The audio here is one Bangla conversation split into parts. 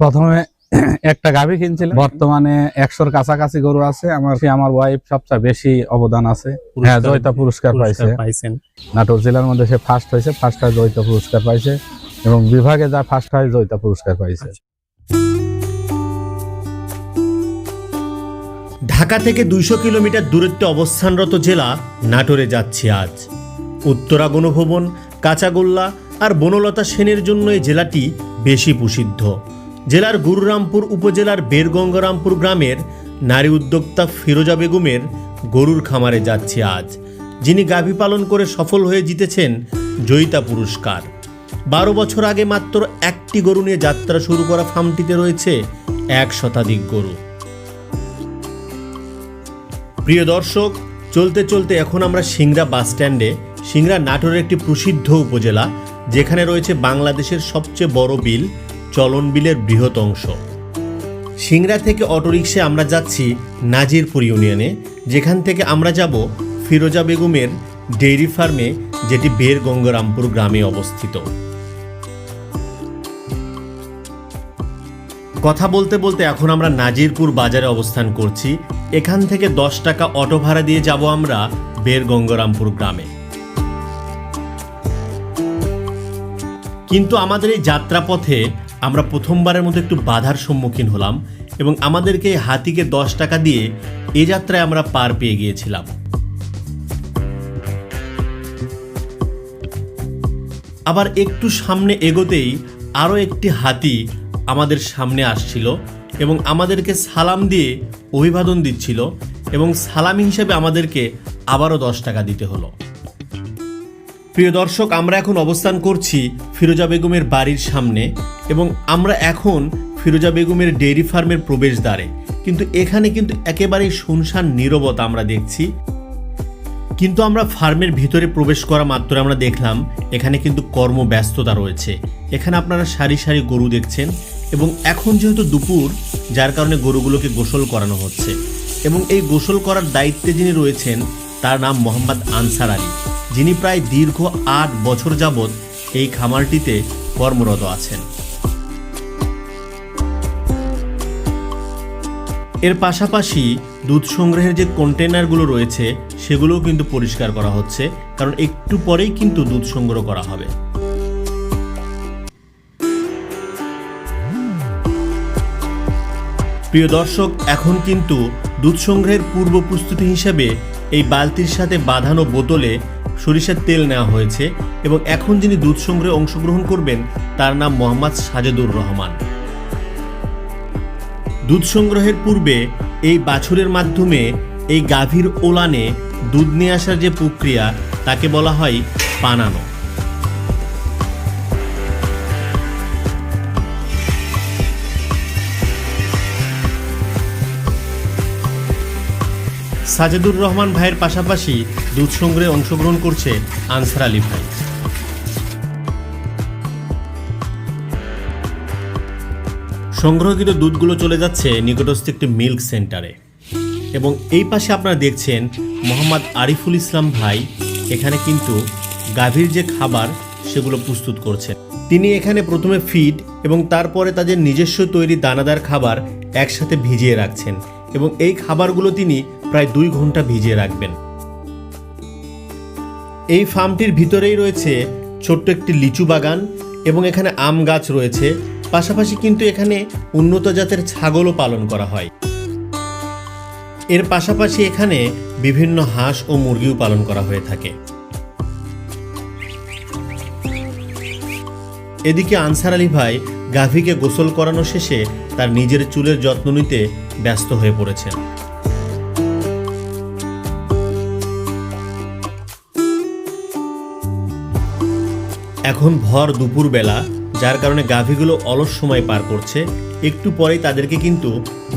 প্রথমে একটা গাভী কিনছিলাম। বর্তমানে একশোর কাছাকাছি গরু আছে। আমার আমার ওয়াইফ সবচেয়ে বেশি অবদান আছে। হ্যাঁ জয়িতা পুরস্কার পাইছে। নাটোর জেলার মধ্যে সে ফার্স্ট হয়েছে। ফার্স্ট হয় জয়িতা পুরস্কার পাইছে এবং বিভাগে যা ফার্স্ট হয় জয়িতা পুরস্কার পাইছে। ঢাকা থেকে দুইশো কিলোমিটার দূরত্বে অবস্থানরত জেলা নাটোরে যাচ্ছি আজ। উত্তরা গণভবন কাঁচাগোল্লা আর বনলতা সেনের জন্য এই জেলাটি বেশি প্রসিদ্ধ। জেলার গুরুরামপুর উপজেলার বেরগঙ্গরামপুর গ্রামের নারী উদ্যোক্তা ফিরোজা বেগমের গরুর খামারে যাচ্ছি আজ, যিনি গাভী পালন করে সফল হয়ে জিতেছেন জয়িতা পুরস্কার। বারো বছর আগে মাত্র একটি গরু নিয়ে যাত্রা শুরু করা ফার্মটিতে রয়েছে এক শতাধিক গরু। প্রিয় দর্শক, চলতে চলতে এখন আমরা সিংড়া বাস স্ট্যান্ডে নাটোরের একটি প্রসিদ্ধ উপজেলা যেখানে রয়েছে বাংলাদেশের সবচেয়ে বড় বিল, চলন বিলের বৃহৎ অংশ। সিংড়া থেকে অটোরিকশায় আমরা যাচ্ছি নাজিরপুর ইউনিয়নে। যেখান থেকে আমরা যাব ফিরোজা বেগমের ডেইরি ফার্মে, যেটি বের গঙ্গরামপুর গ্রামে অবস্থিত। কথা বলতে বলতে এখন আমরা নাজিরপুর বাজারে অবস্থান করছি। এখান থেকে দশ টাকা অটো ভাড়া দিয়ে যাব আমরা বের গঙ্গরামপুর গ্রামে। কিন্তু আমাদের এই যাত্রাপথে আমরা প্রথমবারের মতো একটু বাধার সম্মুখীন হলাম এবং আমাদেরকে হাতিকে দশ টাকা দিয়ে এ যাত্রায় আমরা পার পেয়ে গিয়েছিলাম। আবার একটু সামনে এগোতেই আরও একটি হাতি আমাদের সামনে আসছিল এবং আমাদেরকে সালাম দিয়ে অভিবাদন দিচ্ছিল এবং সালাম হিসেবে আমাদেরকে আবারও দশ টাকা দিতে হলো। প্রিয় দর্শক, আমরা এখন অবস্থান করছি ফিরোজা বেগমের বাড়ির সামনে এবং আমরা এখন ফিরোজা বেগমের ডেইরি ফার্মের প্রবেশদ্বারে। কিন্তু এখানে কিন্তু একেবারেই শুনশান নীরবতা আমরা দেখছি। কিন্তু আমরা ফার্মের ভিতরে প্রবেশ করা মাত্র আমরা দেখলাম, এখানে কিন্তু কর্মব্যস্ততা রয়েছে। এখানে আপনারা সারি সারি গরু দেখছেন এবং এখন যেহেতু দুপুর, যার কারণে গরুগুলোকে গোসল করানো হচ্ছে। এবং এই গোসল করার দায়িত্বে যিনি রয়েছেন, তার নাম মোহাম্মদ আনসার আলী। যিনি প্রায় দীর্ঘ আট বছর যাবৎ এই খামারটিতে কর্মরত আছেন। এর পাশাপাশি দুধ সংগ্রহের যে কন্টেনারগুলো রয়েছে, সেগুলোও কিন্তু পরিষ্কার করা হচ্ছে, কারণ একটু পরেই কিন্তু দুধ সংগ্রহ করা হবে। প্রিয় দর্শক, এখন কিন্তু দুধ সংগ্রহের পূর্ব প্রস্তুতি হিসেবে এই বালতির সাথে বাঁধানো বোতলে সরিষার তেল নেওয়া হয়েছে এবং এখন যিনি দুধ সংগ্রহে অংশগ্রহণ করবেন, তার নাম মোহাম্মদ সাজেদুর রহমান। দুধ সংগ্রহের পূর্বে এই বাছুরের মাধ্যমে এই গাভীর ওলানে দুধ নিয়ে আসার যে প্রক্রিয়া, তাকে বলা হয় পানানো। সাজেদুর রহমান ভাইয়ের পাশাপাশি দুধ সংগ্রহে অংশগ্রহণ করছে আনসার আলী ভাই। সংগ্রহকৃত দুধগুলো চলে যাচ্ছে নিকটস্থ একটি মিল্ক সেন্টারে। এবং এই পাশে আপনারা দেখছেন মোহাম্মদ আরিফুল ইসলাম ভাই, এখানে কিন্তু গাভীর যে খাবার সেগুলো প্রস্তুত করছেন। তিনি এখানে প্রথমে ফিড এবং তারপরে তাদের নিজস্ব তৈরি দানাদার খাবার একসাথে ভিজিয়ে রাখছেন। এবং এই খাবারগুলো তিনি প্রায় দুই ঘণ্টা ভিজিয়ে রাখবেন। এই ফার্মটির ভিতরেই রয়েছে ছোট্ট একটি লিচু বাগান এবং এখানে আম গাছ রয়েছে। পাশাপাশি কিন্তু এখানে উন্নত জাতের ছাগলও পালন করা হয়। এর পাশাপাশি এখানে বিভিন্ন হাঁস ও মুরগিও পালন করা হয়ে থাকে। এদিকে আনসার আলী ভাই গাভীকে গোসল করানো শেষে তার নিজের চুলের যত্ন নিতে ব্যস্ত হয়ে পড়েছেন। এখন ভর দুপুরবেলা যার কারণে গাভীগুলো অলস সময় পার করছে। একটু পরেই তাদেরকে কিন্তু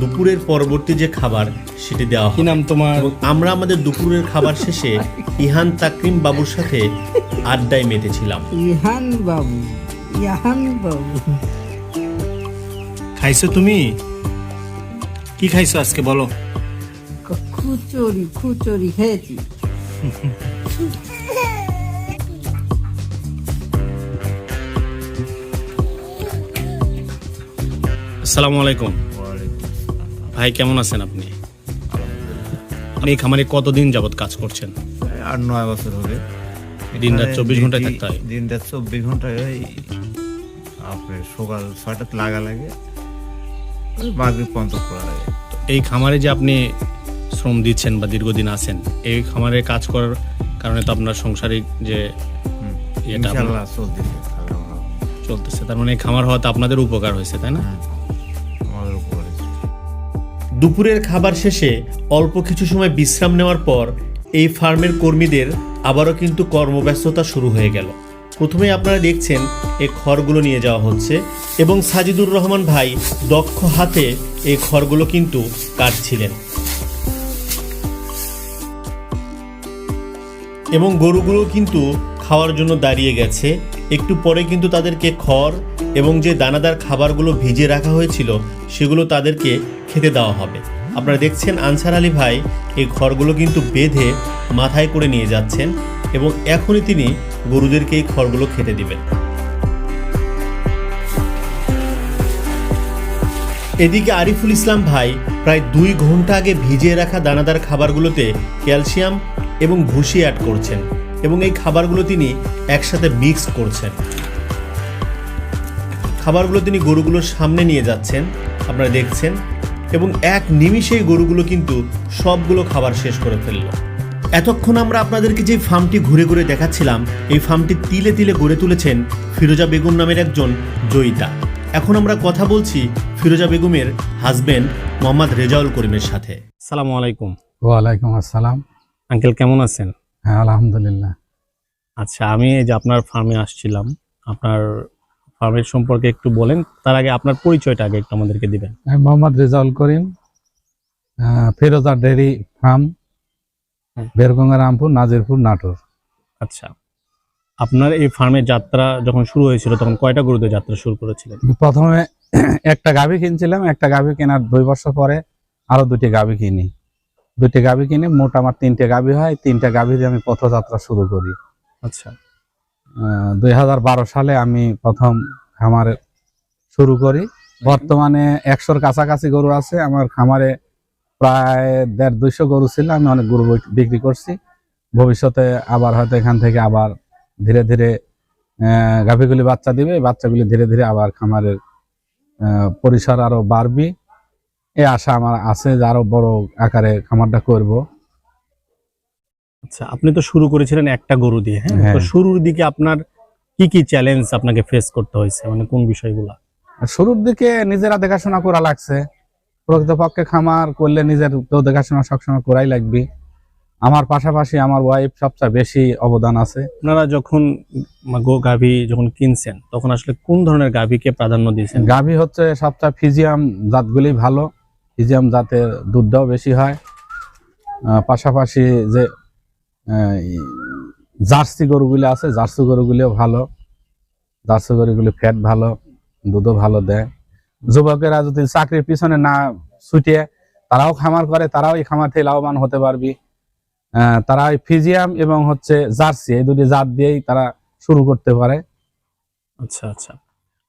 দুপুরের পরবর্তী যে খাবার সেটি দেওয়া হয়। নাম তোমার? আমরা আমাদের দুপুরের খাবার শেষে ইহান তাকরিম বাবুর সাথে আড্ডায় মেতেছিলাম। ইহান বাবু ইহান বাবু। খাইছো তুমি? কি খাইছো আজকে বলো? খুচুরি খুচুরি খেয়েছি। আসসালামু আলাইকুম। ভাই কেমন আছেন আপনি? আপনি খামারে কতদিন যাবত কাজ করছেন? আট নয় বছর হবে। দিন রাত 24 ঘন্টায় থাকতে হয়? দিন রাত চব্বিশ ঘন্টায় ওই আপনার সকাল ছয়টাতে লাগা লাগে। মাগরিব পঞ্চাশ করা লাগে। এই খামারে যে আপনি শ্রম দিচ্ছেন বা দীর্ঘদিন আছেন এই খামারে কাজ করার কারণে তো আপনার সংসারিক যে চলতেছে তার মানে খামার হওয়াতে আপনাদের উপকার হয়েছে তাই না? দুপুরের খাবার শেষে অল্প কিছু সময় বিশ্রাম নেওয়ার পর এই ফার্মের কর্মীদের আবারও কিন্তু কর্মব্যস্ততা শুরু হয়ে গেল। প্রথমে আপনারা দেখছেন এই খড়গুলো নিয়ে যাওয়া হচ্ছে এবং সাজিদুর রহমান ভাই দক্ষ হাতে এই খড়গুলো কিন্তু কাটছিলেন। এবং গরুগুলো কিন্তু খাওয়ার জন্য দাঁড়িয়ে গেছে। একটু পরে কিন্তু তাদেরকে খড় এবং যে দানাদার খাবারগুলো ভিজে রাখা হয়েছিল, সেগুলো তাদেরকে খেতে দেওয়া হবে। আপনারা দেখছেন আনসার আলী ভাই এই খড়গুলো কিন্তু বেঁধে মাথায় করে নিয়ে যাচ্ছেন এবং এখনই তিনি গরুদেরকে এই খড়গুলো খেতে দিবেন। এদিকে আরিফুল ইসলাম ভাই প্রায় দুই ঘণ্টা আগে ভিজিয়ে রাখা দানাদার খাবারগুলোতে ক্যালসিয়াম এবং ভুসি অ্যাড করছেন এবং এই খাবারগুলো তিনি একসাথে মিক্স করছেন। খাবারগুলো তিনি গরুগুলোর সামনে নিয়ে যাচ্ছেন। আপনারা দেখছেন এবং এক নিমিষেই গরুগুলো কিন্তু সবগুলো খাবার শেষ করে ফেলল। এতক্ষণ আমরা আপনাদেরকে যে ফার্মটি ঘুরে ঘুরে দেখাচ্ছিলাম এই ফার্মটি তিলে তিলে গড়ে তুলেছেন ফিরোজা বেগম নামের একজন জয়িতা। এখন আমরা কথা বলছি ফিরোজা বেগমের হাজবেন্ড মোহাম্মদ রেজাউল করিমের সাথে। সালাম আলাইকুম। ওয়ালাইকুম আসসালাম। আঙ্কেল কেমন আছেন? হ্যাঁ আলহামদুলিল্লাহ। আচ্ছা আমি এই যে আপনার ফার্মে আসছিলাম আপনার ফার্মের সম্পর্কে একটু বলেন। তার আগে আপনার পরিচয়টা আগে একটু আমাদেরকে দিবেন। আমি মোহাম্মদ রেজাউল করিম ফেরোজা ডেরি ফার্ম। বেরগঙ্গা রামপুর নাজিরপুর নাটোর। আচ্ছা। আপনার এই ফার্মের যাত্রা যখন শুরু হয়েছিল তখন কয়টা গরুদের যাত্রা শুরু করেছিলেন? প্রথমে একটা গাভি কিনছিলাম একটা গাভি কেনার দুই বছর পরে আরও দুটি গাভি কিনি। দুটি গাভি কিনে মোট আমার তিনটে গাভি হয় তিনটে গাভি দিয়ে আমি পথযাত্রা শুরু করি। আচ্ছা। দুই হাজার বারো সালে আমি প্রথম খামারে শুরু করি। বর্তমানে একশোর কাছাকাছি গরু আছে। আমার খামারে প্রায় দেড় দুইশো গরু ছিল। আমি অনেক গরু বিক্রি করছি। ভবিষ্যতে আবার হয়তো এখান থেকে আবার ধীরে ধীরে গাভীগুলি বাচ্চা দিবে। বাচ্চাগুলি ধীরে ধীরে আবার খামারের পরিসর আরও বাড়বি। এই আশা আমার আছে যে আরও বড় আকারে খামারটা করব। আচ্ছা আপনি তো শুরু করেছিলেন একটা গরু দিয়ে হ্যাঁ? হ্যাঁ। তো শুরুর দিকে আপনার কি কি চ্যালেঞ্জ আপনাকে ফেস করতে হয়েছে? মানে কোন বিষয়গুলো? শুরুর দিকে নিজেরা দেখাশোনা করা লাগছে। প্রকৃতপক্ষে খামার করলে নিজের তো দেখাশোনা সবসময় করাই লাগবে। আমার পাশাপাশি আমার ওয়াইফ সবচেয়ে বেশি অবদান আছে। আপনারা যখন গো গাভী যখন কিনছেন তখন আসলে কোন ধরনের গাভীকে প্রাধান্য দিয়েছেন? গাভী হচ্ছে সবচেয়ে ফিজিয়াম জাতগুলি ভালো। ফিজিয়াম জাতের দুধটাও বেশি হয়। পাশাপাশি যে জার্সি গরুগুলি আছে জার্সি গরুগুলিও ভালো। জার্সি গরুগুলি ফ্যাট ভালো দুধও ভালো দেয়। যুবকেরা যদি চাকরির পিছনে না ছুটিয়ে তারাও খামার করে তারাও এই খামার থেকে লাভবান হতে পারবি। তারা ওই ফিজিয়াম এবং হচ্ছে জার্সি এই দুটি জাত দিয়েই তারা শুরু করতে পারে। আচ্ছা আচ্ছা।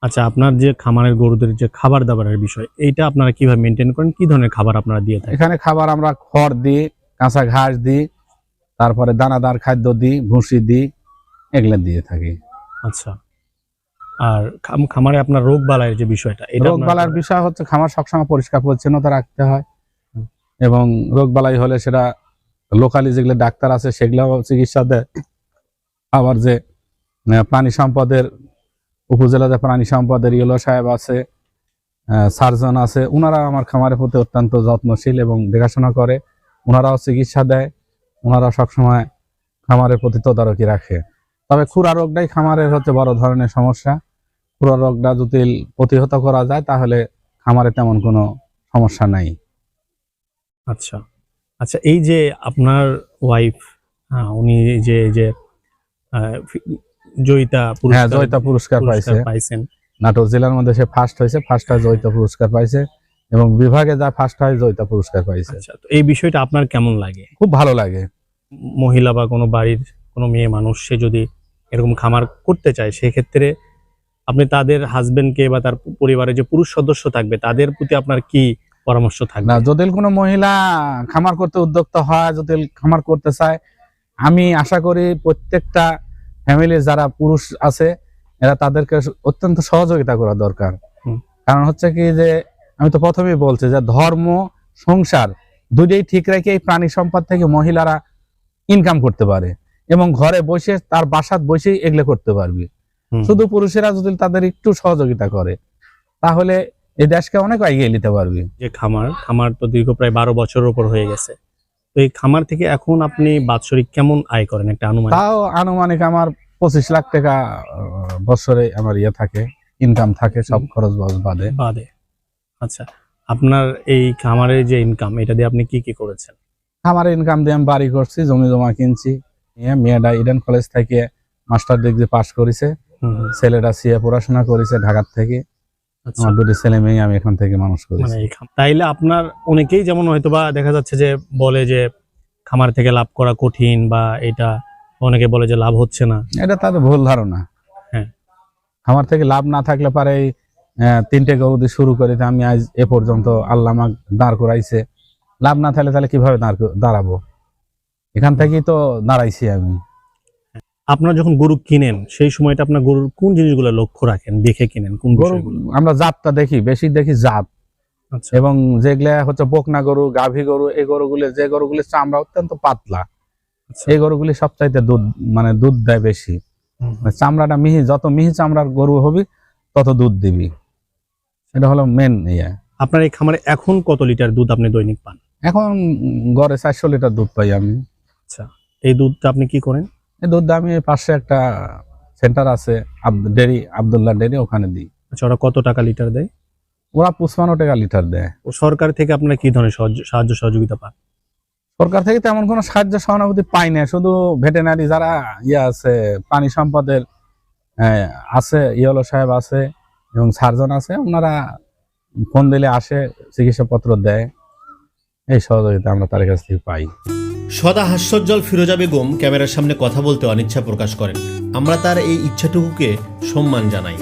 আচ্ছা আপনার যে খামারের গরুদের যে খাবার দাবারের বিষয় এইটা আপনারা কীভাবে মেনটেন করেন? কি ধরনের খাবার আপনারা দিয়ে থাকেন? এখানে খাবার আমরা খড় দিই কাঁচা ঘাস দিই তারপরে দানাদার খাদ্য দিই ভুসি দিই এগুলো দিয়ে থাকি। আচ্ছা। আর খাম- খামারে আপনার রোগ বালাইয়ের যে বিষয়টা রোগ বালার বিষয় হচ্ছে খামার সবসময় পরিষ্কার পরিচ্ছন্নতা রাখতে হয়। এবং রোগ বালাই হলে সেটা লোকালি যেগুলো ডাক্তার আছে সেগুলো চিকিৎসা দেয়। আবার যে প্রাণী সম্পদের উপজেলাতে প্রাণী সম্পদের ইয়েলো সাহেব আছে সার্জন আছে ওনারা আমার খামারের প্রতি অত্যন্ত যত্নশীল এবং দেখাশোনা করে। ওনারাও চিকিৎসা দেয়। ওনারা সবসময় খামারের প্রতি তদারকি রাখে। তবে খুরা রোগটাই খামারের হচ্ছে বড় ধরনের সমস্যা। খুরা রোগটা যদি প্রতিহত করা যায় তাহলে খামারে তেমন কোনো সমস্যা নাই। আচ্ছা। আচ্ছা এই যে আপনার ওয়াইফ উনি যে যে জয়িতা হ্যাঁ জয়িতা পুরস্কার পাইছে। পাইছেন। নাটোর জেলার মধ্যে সে ফার্স্ট হয়েছে ফার্স্ট জয়িতা পুরস্কার পাইছে। এবং বিভাগে যা ফার্স্ট হয় জয়িতা পুরস্কার পাইছে। আচ্ছা তো এই বিষয়টা আপনার কেমন লাগে? খুব ভালো লাগে। মহিলা বা কোনো বাড়ির কোনো মেয়ে মানুষ সে যদি এরকম খামার করতে চায় সেক্ষেত্রে আপনি তাদের হাজবেন্ডকে বা তার পরিবারের যে পুরুষ সদস্য থাকবে তাদের প্রতি আপনার কি পরামর্শ থাকবে? না যদি কোনো মহিলা খামার করতে উদ্যোক্তা হয় যদি খামার করতে চায় আমি আশা করি প্রত্যেকটা ফ্যামিলির যারা পুরুষ আছে এরা তাদেরকে অত্যন্ত সহযোগিতা করা দরকার। কারণ হচ্ছে কি যে আমি তো প্রথমেই বলছি যে ধর্ম সংসার দুইটাই ঠিক রেখে এই প্রাণী সম্পদ থেকে মহিলারা ইনকাম করতে পারে এবং ঘরে বসে তার বাসাত বসেই এগুলো করতে পারবে। শুধু পুরুষেরা যদি তাদের একটু সহযোগিতা করে তাহলে এই দেশকে অনেক এগিয়ে নিতে পারবে। যে খামার খামার তো দীর্ঘ প্রায় বারো বছরের উপর হয়ে গেছে। তো এই খামার থেকে এখন আপনি বাৎসরিক কেমন আয় করেন একটা অনুমান তাও আনুমানিক আমার পঁচিশ লাখ টাকা বছরে আমার ইয়ে থাকে ইনকাম থাকে সব খরচ বাস বাদে। বাদে। আচ্ছা আপনার এই খামারের যে ইনকাম এটা দিয়ে আপনি কি কি করেছেন? আমার ইনকাম দিয়ে আমি বাড়ি করছি জমি জমা কিনছি মেয়েটা ইডেন কলেজ থেকে মাস্টার ডিগ্রি পাশ করেছে। ছেলেটা সিএ পড়াশোনা করেছে ঢাকার থেকে। আচ্ছা। আমার দুটি ছেলে মেয়ে আমি এখান থেকে মানুষ মানে তাইলে আপনার অনেকেই যেমন হয়তোবা দেখা যাচ্ছে যে বলে যে খামার থেকে লাভ করা কঠিন বা এটা অনেকে বলে যে লাভ হচ্ছে না। এটা তাদের ভুল ধারণা। হ্যাঁ। আমার থেকে লাভ না থাকলে পারে তিনটে গরু দিয়ে শুরু করে আমি আজ এ পর্যন্ত আল্লাহ আমাকে দাঁড় করাইছে। লাভ না থাকলে তাহলে কীভাবে দাঁড়াবো? এখান থেকেই তো দাঁড়াইছি আমি। আপনারা যখন গরু কিনেন সেই সময়টা আপনার গরুর কোন জিনিসগুলো লক্ষ্য রাখেন দেখে কিনেন কোন গরু আমরা জাতটা দেখি বেশি দেখি জাত। আচ্ছা। এবং যেগুলা হচ্ছে বকনা গরু গাভী গরু এই গরুগুলি যে গরুগুলির চামড়া অত্যন্ত পাতলা আচ্ছা। এই গরুগুলি সবচাইতে দুধ মানে দুধ দেয় বেশি। চামড়াটা মিহি যত মিহি চামড়ার গরু হবি তত দুধ দিবি। এটা হলো মেন ইয়ে। আপনার এই খামারে এখন কত লিটার দুধ আপনি দৈনিক পান? এখন গড়ে চারশো লিটার দুধ পাই আমি। আচ্ছা এই দুধটা আপনি কি করেন? এই দুধটা আমি পাশে একটা সেন্টার আছে ডেরি আবদুল্লাহ ডেরি ওখানে দিই। আচ্ছা ওরা কত টাকা লিটার দেয়? ওরা পুষ্পানো টাকা লিটার দেয়। ও সরকার থেকে আপনারা কি ধরনের সাহায্য- সহযোগিতা পান? সরকার থেকে তেমন কোনো সাহায্য সহানুভূতি পাই না শুধু ভেটেনারি যারা ইয়ে আছে পানি সম্পদের আহ, আছে ইয়েলো সাহেব আছে এবং সার্জন আছে ওনারা ফোন দিলে আসে চিকিৎসাপত্র দেয়। এই সহযোগিতা আমরা তার কাছ থেকে পাই। সদা হাস্যজ্জ্বল ফিরোজা বেগম ক্যামেরার সামনে কথা বলতে অনিচ্ছা প্রকাশ করেন। আমরা তার এই ইচ্ছাটুকুকে সম্মান জানাই।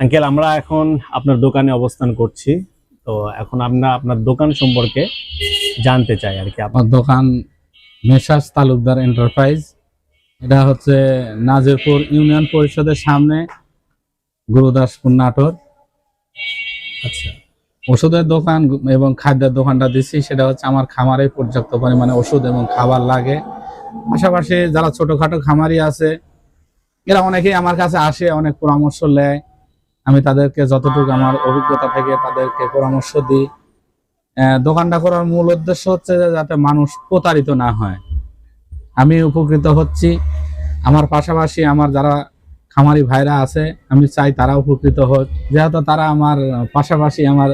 আঙ্কেল আমরা এখন আপনার দোকানে অবস্থান করছি। তো এখন আমরা আপনার দোকান সম্পর্কে জানতে চাই আর কি। আপনার দোকান মেসার্স তালুকদার এন্টারপ্রাইজ। এটা হচ্ছে নাজিরপুর ইউনিয়ন পরিষদের সামনে গুরুদাসপুর নাটোর। আচ্ছা। ওষুধের দোকান এবং খাদ্যের দোকানটা দিচ্ছি সেটা হচ্ছে আমার খামারে পর্যাপ্ত পরিমাণে ওষুধ এবং খাবার লাগে। পাশাপাশি যারা ছোটখাটো খামারি আছে এরা অনেকেই আমার কাছে আসে অনেক পরামর্শ নেয়। আমি তাদেরকে যতটুকু আমার অভিজ্ঞতা থেকে তাদেরকে পরামর্শ দিই। দোকানটা করার মূল উদ্দেশ্য হচ্ছে যে যাতে মানুষ প্রতারিত না হয়। আমি উপকৃত হচ্ছি। আমার পাশাপাশি আমার যারা খামারি ভাইরা আছে আমি চাই তারা উপকৃত হোক। যেহেতু তারা আমার পাশাপাশি আমার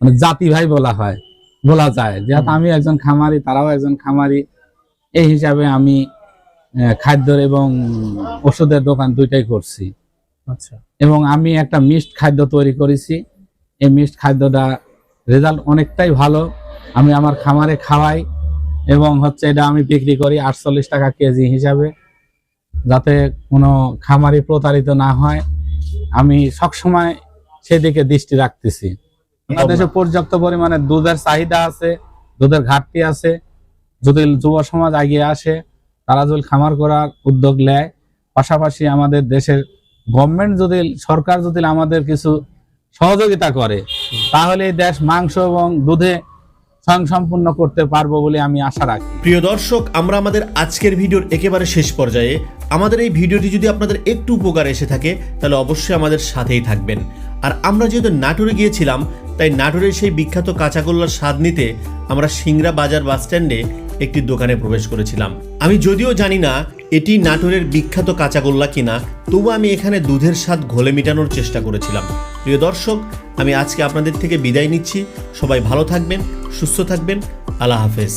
মানে জাতি ভাই বলা হয় বলা যায়। যেহেতু আমি একজন খামারি তারাও একজন খামারি এই হিসাবে আমি খাদ্যর এবং ওষুধের দোকান দুইটাই করছি। আচ্ছা। এবং আমি একটা মিক্সড খাদ্য তৈরি করেছি। এই মিক্সড খাদ্যটা রেজাল্ট অনেকটাই ভালো। আমি আমার খামারে খাওয়াই এবং হচ্ছে এটা আমি বিক্রি করি আটচল্লিশ টাকা কেজি হিসাবে। যাতে কোনো খামারি প্রতারিত না হয়। আমি সবসময় সেদিকে দৃষ্টি রাখতেছি। বাংলাদেশে পর্যাপ্ত পরিমাণে দুধের চাহিদা আছে দুধের ঘাটতি আছে। যদি যুব সমাজ এগিয়ে আসে তারা যদি খামার করার উদ্যোগ নেয় পাশাপাশি আমাদের দেশের গভর্নমেন্ট যদি সরকার যদি আমাদের কিছু সহযোগিতা করে তাহলে দেশ মাংস এবং দুধে স্বয়ংসম্পূর্ণ করতে পারব বলে আমি আশা রাখি। প্রিয় দর্শক, আমরা আমাদের আজকের ভিডিওর একেবারে শেষ পর্যায়ে। আমাদের এই ভিডিওটি যদি আপনাদের একটু উপকার এসে থাকে, তাহলে অবশ্যই আমাদের সাথেই থাকবেন। আর আমরা যেহেতু নাটোরে গিয়েছিলাম, তাই নাটোরের সেই বিখ্যাত কাঁচাগোল্লার স্বাদ নিতে আমরা সিংড়া বাজার বাস স্ট্যান্ডে একটি দোকানে প্রবেশ করেছিলাম। আমি যদিও জানি না এটি নাটোরের বিখ্যাত কাঁচাগোল্লা কিনা, তবু আমি এখানে দুধের স্বাদ ঘোলে মেটানোর চেষ্টা করেছিলাম। প্রিয় দর্শক, আমি আজকে আপনাদের থেকে বিদায় নিচ্ছি। সবাই ভালো থাকবেন, সুস্থ থাকবেন। আল্লাহ হাফেজ।